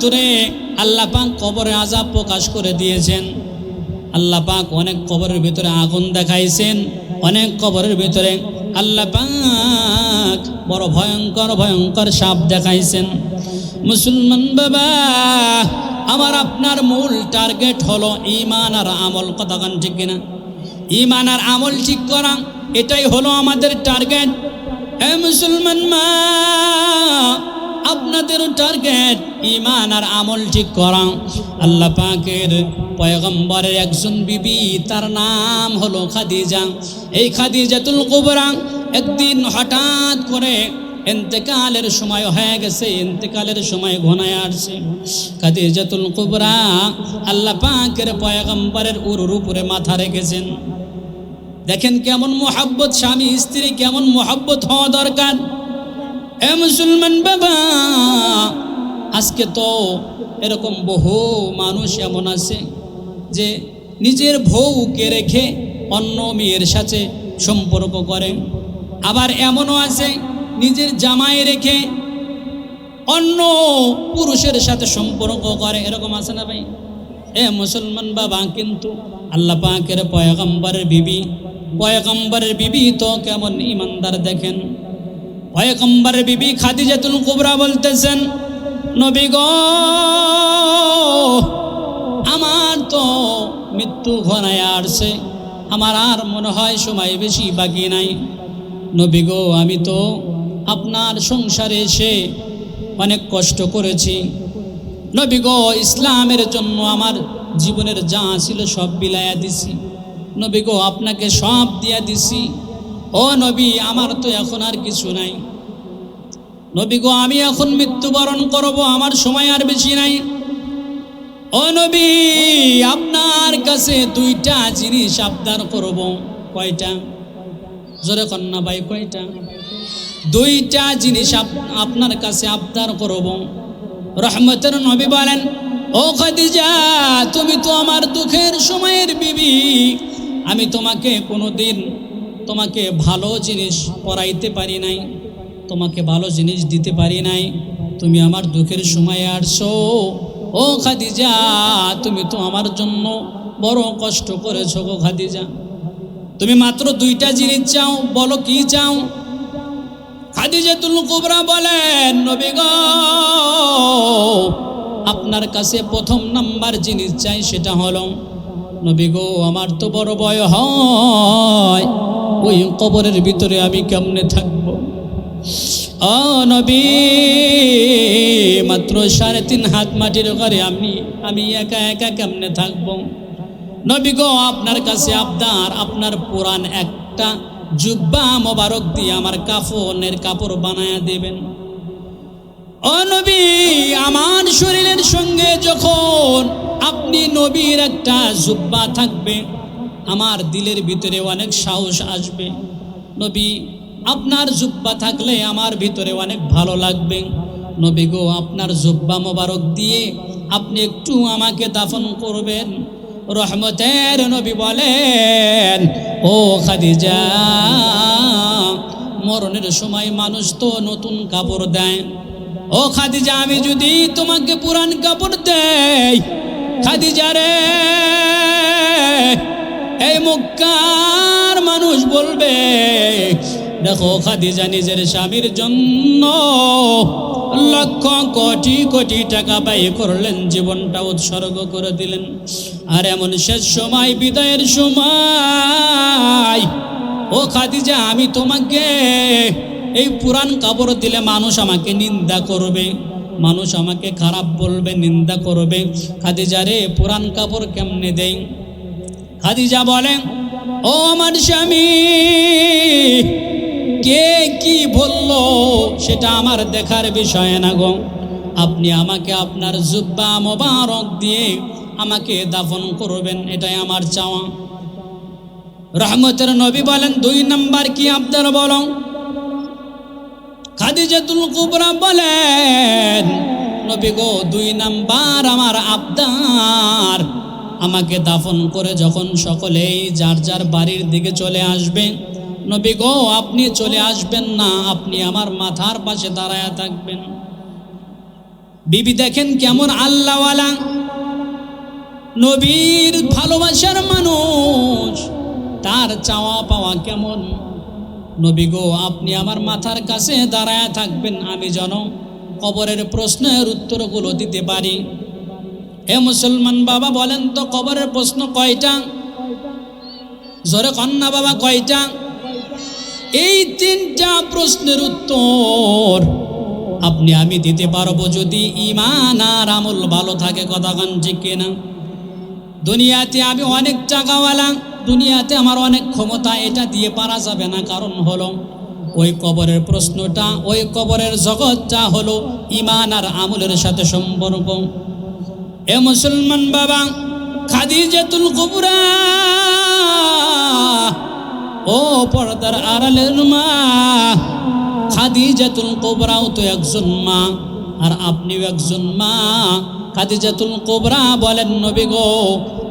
ভিতরে আল্লাহ পাক কবরে আজাব প্রকাশ করে দিয়েছেন। আল্লাহ পাক অনেক কবরের ভিতরে আগুন দেখাইছেন, অনেক কবরের ভিতরে আল্লাহ পাক বড় ভয়ঙ্কর ভয়ঙ্কর সাপ দেখাইছেন। মুসলমান বাবা, আমার আপনার মূল টার্গেট হলো ইমান আর আমল। কথাখান ঠিক কিনা? ইমান আর আমল ঠিক করা, এটাই হলো আমাদের টার্গেট। এ মুসলমান মা আপনাদেরও টার্গেট ইমান আর আমল ঠিক করা। আল্লাহ পাকের পয়গম্বরের একজন বিবি, তার নাম হলো খাদিজা। এই খাদিজাতুল কুবরা একদিন হঠাৎ করে এন্তেকালের সময় হয়ে গেছে, এন্তেকালের সময় ঘনায় আসছে। খাদিজাতুল কুবরা আল্লাহ পাকের পয়গম্বরের উরুর উপরে মাথা রেখেছেন। দেখেন কেমন মোহাব্বত স্বামী স্ত্রী কেমন মোহাব্বত হওয়া দরকার। এ মুসলমান বাবা, আজকে তো এরকম বহু মানুষ এমন আছে যে নিজের বউকে রেখে অন্য মেয়ের সাথে সম্পর্ক করেন আবার এমনও আছে নিজের জামাই রেখে অন্য পুরুষের সাথে সম্পর্ক করে। এরকম আছে না ভাই? এ মুসলমান বাবা, কিন্তু আল্লাহ পাকের পয়গম্বরের বিবি পয়গম্বরের বিবি তো কেমন ইমানদার দেখেন। পয়গম্বরের বিবি খাদিজাতুল কুবরা বলতেছেন, নবী গো, আমার তো মৃত্যু ঘনায় আসছে। আমার আর মনে হয় সময় বেশি বাকি নাই। নবী গো, আমি তো আপনার সংসারে এসে অনেক কষ্ট করেছি। নবী গো, ইসলামের জন্য আমার জীবনের যা ছিল সব বিলাইয়া দিছি। নবী গো, আপনাকে সব দিয়া দিছি। ও নবী, আমার তো এখন আর কিছু নাই। নবী গো, আমি এখন মৃত্যুবরণ করব, আমার সময় আর বেশি নাই। ও নবী, আপনার কাছে দুইটা জিনিস আবদার করব। কয়টা? জোরে কন্যা ভাই, কয়টা? দুইটা জিনিস আপ- আপনার কাছে আবদার করব। রহমতের নবী বলেন, ও খাদিজা, তুমি তো আমার দুঃখের সময়ের বিবি। আমি তোমাকে কোনোদিন তোমাকে ভালো জিনিস পরাইতে পারি নাই, তোমাকে ভালো জিনিস দিতে পারি নাই, তুমি আমার দুঃখের সময় আসছো। ও খাদিজা, তুমি তো আমার জন্য বড় কষ্ট করেছ গো খাদিজা। তুমি মাত্র দুইটা জিনিস চাও, বলো কি চাও? খাদিজাতুল কুবরা বলেন, নবী আপনার কাছে প্রথম নাম্বার জিনিস চাই, সেটা হলো নবী গো আমার তো বড় ভয় হয়। ওই কবরের ভিতরে আমি কেমনে থাকব? নবী, মাত্র সাড়ে তিন হাত মাটির ঘরে আমি আমি একা একা কেমনে থাকব? নবী গো আপনার কাছে আবদার, আপনার পুরাণ একটা। জুব্বা মোবারক দিয়ে আমার কাফনের কাপড় বানায়া দেবেন। ও নবী, আমার শরীরের সঙ্গে যখন আপনি নবীর একটা জুব্বা থাকবে, আমার দিলের ভিতরে অনেক সাহস আসবে। নবী, আপনার জুব্বা থাকলে আমার ভিতরে অনেক ভালো লাগবে। নবী গো, আপনার জুব্বা মোবারক দিয়ে আপনি একটু আমাকে দাফন করবেন। রহমতের নবী বলেন, ও খাদিজা, মরণের সময় মানুষ তো নতুন কাপড় দেয়। ও খাদিজা, আমি যদি তোমাকে পুরান কাপড় দেই, খাদিজা রে, এই মক্কার মানুষ বলবে, দেখো খাদিজা নিজের স্বামীর জন্য লক্ষ কোটি কোটি টাকা ব্যয় করলেন, জীবনটা উৎসর্গ করে দিলেন। আর এমন শেষ সময়, বিদায়ের সময়, ও খাদিজা, আমি তোমাকে এই পুরান কাপড় দিলে মানুষ আমাকে নিন্দা করবে, মানুষ আমাকে খারাপ বলবে, নিন্দা করবে। খাদিজা রে পুরান কাপড় কেমনে দেই? খাদিজা বলেন ও আমার স্বামী, কে কি বলল সেটা আমার দেখার বিষয় না গো। আপনি আমাকে আপনার জুব্বা মোবারক দিয়ে আমাকে দাফন করবেন, এটাই আমার চাওয়া। রহমতের নবী বলেন, দুই নাম্বার কি আপনার বলো? খাদিজাতুল কুবরা বলেন, নবী গো, দুই নাম্বার আমার আবদার। আমাকে দাফন করে যখন সকলেই যার যার বাড়ির দিকে চলে আসবে, নবী গো, আপনি চলে আসবেন না, আপনি আমার মাথার পাশে দাঁড়ায়া থাকবেন। বিবি দেখেন কেমন আল্লাহওয়ালা। নবীর ভালোবাসার মানুষ, তার চাওয়া পাওয়া কেমন? নবী গো, আপনি আমার মাথার কাছে দাঁড়ায় থাকবেন, আমি যেন কবরের প্রশ্নের উত্তরগুলো দিতে পারি। হে মুসলমান বাবা, বলেন তো কবরের প্রশ্ন কয়টা? জোরে কন্যা বাবা, কয়টা? এই তিনটা প্রশ্নের উত্তর আপনি, আমি দিতে পারব যদি ইমান আর আমল ভালো থাকে, কথা কান ঠিক কিনা? দুনিয়াতে আমি অনেক টাকাওয়ালা দুনিয়াতে আমার অনেক ক্ষমতা, এটা দিয়ে পারা যাবে না। কারণ হলো, ওই কবরের প্রশ্নটা, ওই কবরের জগৎটা হলো ইমান আর আমলের সাথে সম্পর্ক। এ মুসলমান বাবা খাদি খাদিজাতুল কুবরা, ও পর্দার আড়ালের মা খাদি খাদিজাতুল কোবরাও তো একজন মা, আর আপনিও একজন মা। খাদিজাতুল কোবরা বলেন, নবী গো,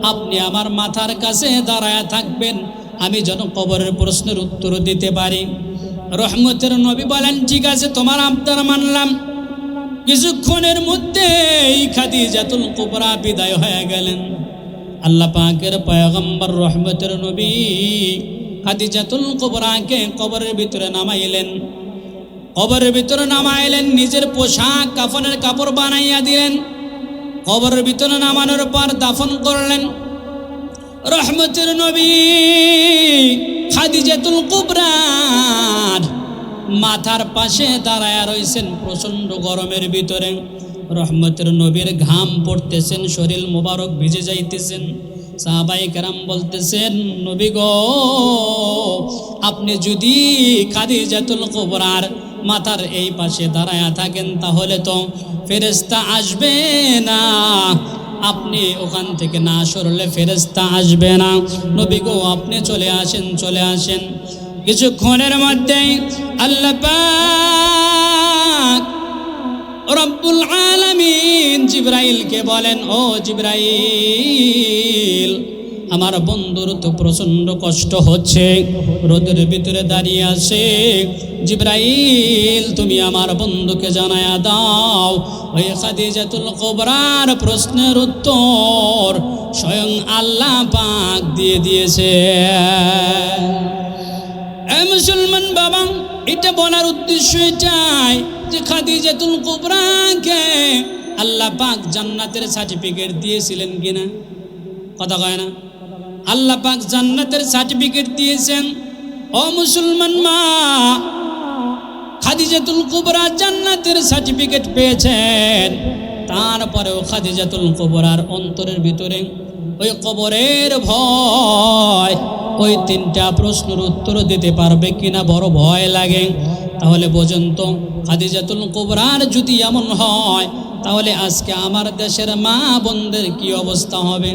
আপনি আমার মাথার কাছে দাঁড়ায় থাকবেন, আমি যেন কবরের প্রশ্নের উত্তর দিতে পারি। রহমতের নবী বলেন, ঠিক আছে, তোমার আবদার মানলাম। কিছুক্ষণের মধ্যে মধ্যেই খাদিজাতুল কোবরা বিদায় হয়ে গেলেন। আল্লাহ পাকের পয়গম্বর রহমতের নবী খাদিজাতুল কোবরাকে কবরের ভিতরে নামাইলেন। কবরের ভিতরে নামাইলেন, নিজের পোশাক, কাফনের কাপড় বানাইয়া দিলেন। কবরের ভিতরে নামানোর পর দাফন করলেন। রহমতের নবী খাদিজাতুল কুবরার মাথার পাশে দাঁড়ায় রয়েছেন প্রচণ্ড গরমের ভিতরে। রহমতের নবীর ঘাম পড়তেছেন, শরীর মোবারক ভিজে যাইতেছেন। সাহাবাই কেরাম বলতেছেন, নবী গো, আপনি যদি খাদিজাতুল কুবরার মাথার এই পাশে দাঁড়ায়া থাকেন, তাহলে তো ফেরেস্তা আসবে না। আপনি ওখান থেকে না সরলে ফেরেস্তা আসবে না। নবী গো, আপনি চলে আসেন চলে আসেন। কিছুক্ষণের মধ্যেই আল্লাহ রব্বুল আলামিন জিব্রাইলকে বলেন, ও জিব্রাইল আমার বন্ধুর তো প্রচণ্ড কষ্ট হচ্ছে। রোদের ভিতরে দাঁড়িয়ে আছে। জিব্রাইল, তুমি আমার বন্ধুকে জানায়া দাও। ওই কোবরার প্রশ্নের উত্তর স্বয়ং আল্লাহ পাক দিয়ে দিয়েছে। মুসলমান বাবা, এটা বলার উদ্দেশ্য এটাই যে খাদি খাদিজাতুল কুবরাকে আল্লাহ পাক জান্নাতের সার্টিফিকেট দিয়েছিলেন কিনা? কথা কয় না? আল্লাহ পাক জান্নাতের সার্টিফিকেট দিয়েছেন। ও মুসলমান মা, খাদিজাতুল কুবরা জান্নাতের সার্টিফিকেট পেয়েছেন। তারপরেও খাদিজাতুল কুবরার অন্তরের ভিতরে ওই কবরের ভয়, ওই তিনটা প্রশ্নের উত্তর দিতে পারবে কিনা বড় ভয় লাগে। তাহলে বোঝেন তো খাদিজাতুল কুবরার যদি এমন হয়, তাহলে আজকে আমার দেশের মা বোনদের কি অবস্থা হবে?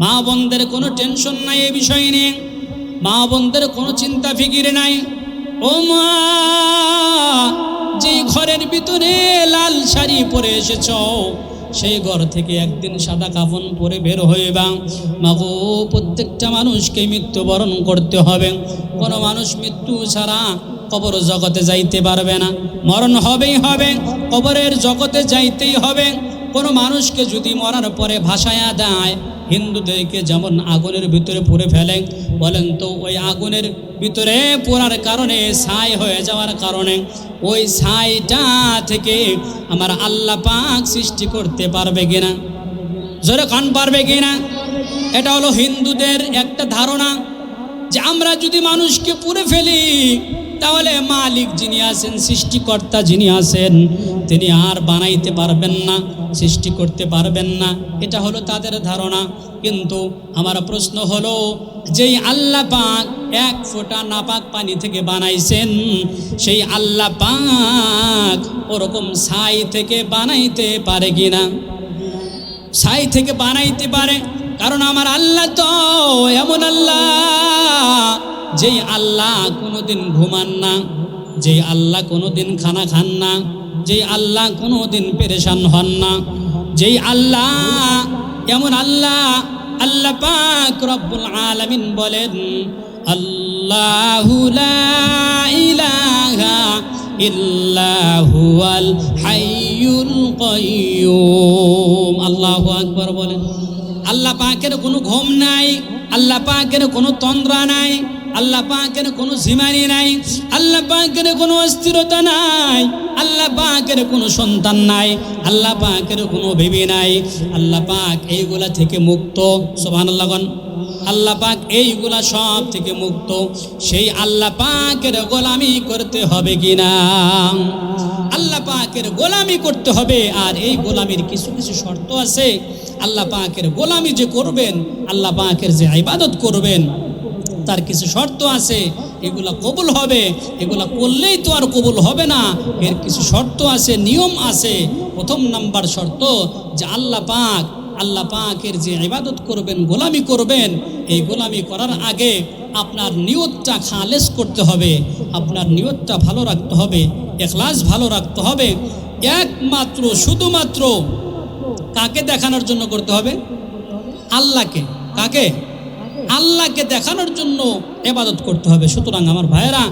মা বোনদের কোনো টেনশন নাই এ বিষয় নিয়ে। মা বোনদের কোনো চিন্তা ফিকির নাই। ও মা যে ঘরের ভিতরে লাল শাড়ি পরে এসেছ, সেই ঘর থেকে একদিন সাদা কাফন পরে বের হইবা। মাগো প্রত্যেকটা মানুষকে মৃত্যুবরণ করতে হবে। কোনো মানুষ মৃত্যু ছাড়া কবর জগতে যাইতে পারবে না। মরণ হবেই হবে, কবরের জগতে যাইতেই হবে। কোনো মানুষকে যদি মরার পরে ভাসায়া দেয়, হিন্দুদেরকে যেমন আগুনের ভিতরে পুড়ে ফেলেন বলেন তো ওই আগুনের ভিতরে পোড়ার কারণে, ছাই হয়ে যাওয়ার কারণে, ওই ছাইটা থেকে আমার আল্লাহ পাক সৃষ্টি করতে পারবে কিনা? জোরে কান পারবে কিনা? এটা হলো হিন্দুদের একটা ধারণা যে আমরা যদি মানুষকে পুড়ে ফেলি, তাহলে মালিক যিনি আছেন, সৃষ্টিকর্তা যিনি আছেন, তিনি আর বানাইতে পারবেন না। সৃষ্টি করতে পারবেন না, এটা হলো তাদের ধারণা। কিন্তু আমার প্রশ্ন হলো, যেই আল্লাহ পাক এক ফোঁটা নাপাক পানি থেকে বানাইছেন, সেই আল্লাহ পাক ওরকম ছাই থেকে বানাইতে পারে কিনা? ছাই থেকে বানাইতে পারে, কারণ আমার আল্লাহ তো এমন আল্লাহ, যেই আল্লাহ কোনোদিন ঘুমান না, যেই আল্লাহ কোনোদিন খানা খান না। যেই আল্লাহ কোনো দিন পেরেশান হন না। যেই আল্লাহ, এমন আল্লাহ আল্লাহ পাক রব্বুল আলামিন বলেন আল্লাহু আকবার বলেন। আল্লাহ পাকের কোনো ঘুম নাই, আল্লাহ পাকের কোনো তন্দ্রা নাই। আল্লাহ পাকের কোনো সীমানি নাই, আল্লাহ পাকের কোনো অস্থিরতা নাই, আল্লাহ পাকের কোনো সন্তান নাই, আল্লাহ পাকের কোনো ভেবি নাই। আল্লাহ পাক এইগুলা থেকে মুক্ত সোভান আল্লাহগণ আল্লাহ পাক এইগুলা সব থেকে মুক্ত। সেই আল্লাহ পাকের গোলামি করতে হবে কিনা আল্লাহ পাকের গোলামি করতে হবে। আর এই গোলামির কিছু কিছু শর্ত আছে। আল্লাহ পাকের গোলামি যে করবেন, আল্লাহ পাকের যে ইবাদত করবেন তার কিছু শর্ত আছে, এগুলা কবুল হবে, এগুলা করলেই তো আর কবুল হবে না। এর কিছু শর্ত আছে, নিয়ম আছে। প্রথম নাম্বার শর্ত যে আল্লাহ পাক, আল্লাহ পাকের যে ইবাদত করবেন, গোলামি করবেন, এই গোলামি করার আগে আপনার নিয়তটা খালেস করতে হবে, আপনার নিয়তটা ভালো রাখতে হবে, এখলাস ভালো রাখতে হবে। একমাত্র, শুধুমাত্র কাকে দেখানোর জন্য করতে হবে? আল্লাহকে। কাকে? আল্লাহকে দেখানোর জন্য এবাদত করতে হবে। সুতরাং আমার ভাইয়েরা,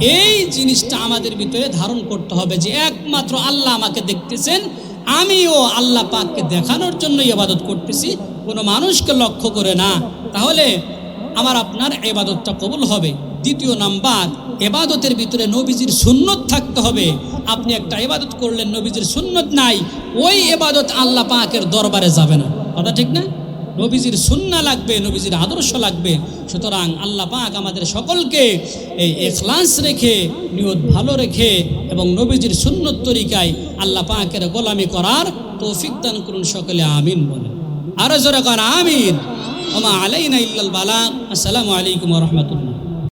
এই জিনিসটা আমাদের ভিতরে ধারণ করতে হবে যে একমাত্র আল্লাহ আমাকে দেখতেছেন, আমিও আল্লাহ পাককে দেখানোর জন্য ইবাদত করতেছি। কোনো মানুষকে লক্ষ্য করে না। তাহলে আমার আপনার এবাদতটা কবুল হবে। দ্বিতীয় নাম্বার এবাদতের ভিতরে নবীজির সুন্নত থাকতে হবে। আপনি একটা এবাদত করলেন, নবীজির সুন্নত নাই, ওই এবাদত আল্লাহ পাকের দরবারে যাবে না। কথা ঠিক না? নবীজির সুন্না লাগবে, নবীজির আদর্শ লাগবে। সুতরাং আল্লাহ পাক আমাদের সকলকে এই এখলাস রেখে, নিয়ত ভালো রেখে এবং নবীজির সুন্নত তরিকায় আল্লাহ পাকের গোলামি করার তৌফিক দান করুন সকলে, আমিন বলে আরও জোরে কর, আমিন। ওমা আলাইনা ইল্লাল বালা। আসসালামু আলাইকুম রহমতুল্লাহ।